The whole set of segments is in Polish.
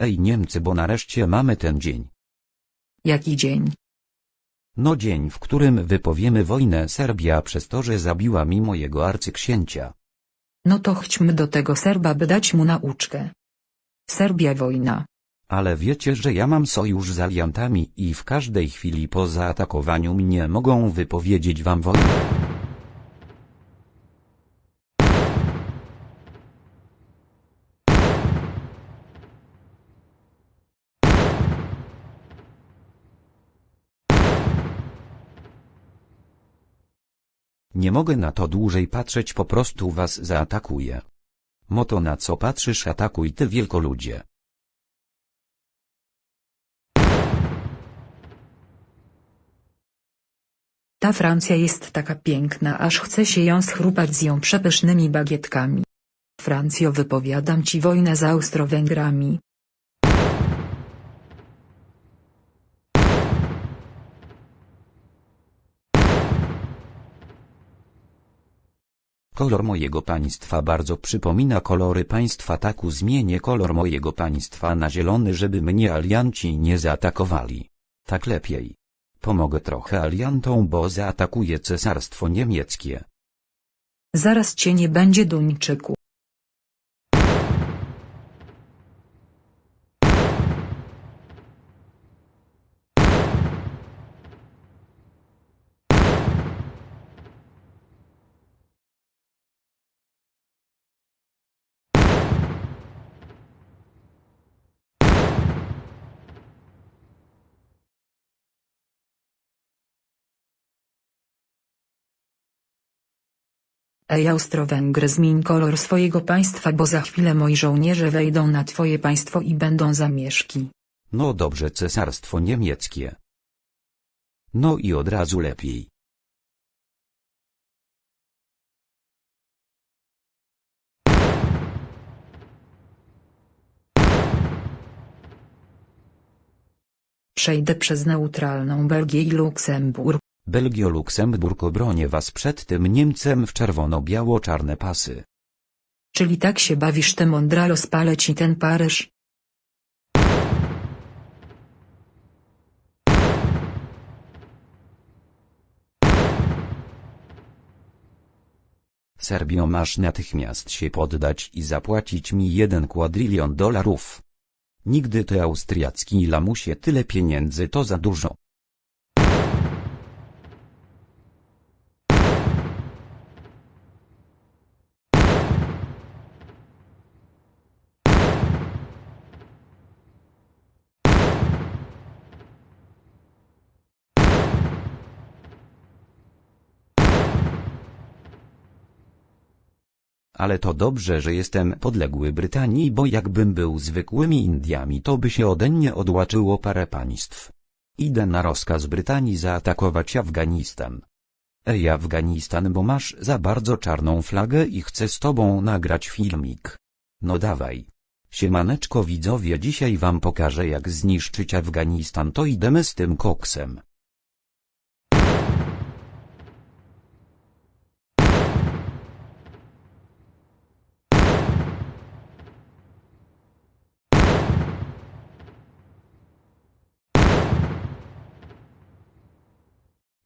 Ej Niemcy, bo nareszcie mamy ten dzień. Jaki dzień? No dzień, w którym wypowiemy wojnę Serbia przez to, że zabiła mi mojego arcyksięcia. No to chodźmy do tego Serba, by dać mu nauczkę. Serbia wojna. Ale wiecie, że ja mam sojusz z aliantami i w każdej chwili po zaatakowaniu mnie mogą wypowiedzieć wam wojnę. Nie mogę na to dłużej patrzeć, po prostu was zaatakuję. Moto na co patrzysz, atakuj ty wielkoludzie. Ta Francja jest taka piękna, aż chce się ją schrupać z ją przepysznymi bagietkami. Francjo, wypowiadam ci wojnę z Austro-Węgrami. Kolor mojego państwa bardzo przypomina kolory państwa taku zmienię kolor mojego państwa na zielony, żeby mnie alianci nie zaatakowali. Tak lepiej. Pomogę trochę aliantom, bo zaatakuje cesarstwo niemieckie. Zaraz cię nie będzie Duńczyku. Ej Austro-Węgry zmień kolor swojego państwa, bo za chwilę moi żołnierze wejdą na twoje państwo i będą zamieszki. No dobrze cesarstwo niemieckie. No i od razu lepiej. Przejdę przez neutralną Belgię i Luksemburg. Belgio-Luksemburg obronię was przed tym Niemcem w czerwono-biało-czarne pasy. Czyli tak się bawisz ty mądralo spalę ci ten Paryż? Serbio masz natychmiast się poddać i zapłacić mi jeden kwadrylion dolarów. Nigdy ty austriacki lamusie tyle pieniędzy to za dużo. Ale to dobrze, że jestem podległy Brytanii, bo jakbym był zwykłymi Indiami, to by się odenne odłaczyło parę państw. Idę na rozkaz Brytanii zaatakować Afganistan. Ej Afganistan, bo masz za bardzo czarną flagę i chcę z tobą nagrać filmik. No dawaj. Siemaneczko widzowie, dzisiaj wam pokażę jak zniszczyć Afganistan, to idemy z tym koksem.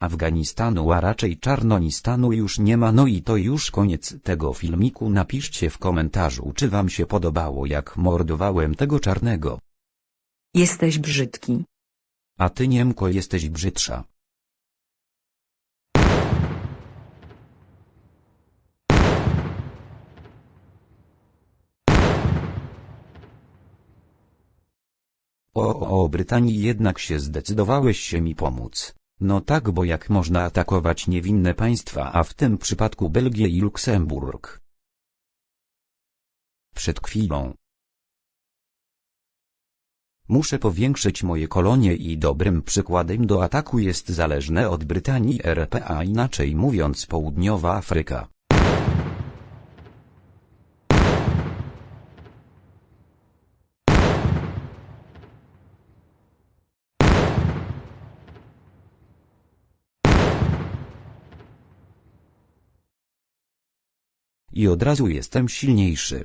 Afganistanu a raczej Czarnonistanu już nie ma no i to już koniec tego filmiku napiszcie w komentarzu czy wam się podobało jak mordowałem tego czarnego. Jesteś brzydki. A ty Niemko jesteś brzydsza. O, o, o, Brytanii jednak się zdecydowałeś się mi pomóc. No tak, bo jak można atakować niewinne państwa, a w tym przypadku Belgię i Luksemburg. Przed chwilą. Muszę powiększyć moje kolonie i dobrym przykładem do ataku jest zależne od Brytanii RP, a inaczej mówiąc Południowa Afryka. I od razu jestem silniejszy.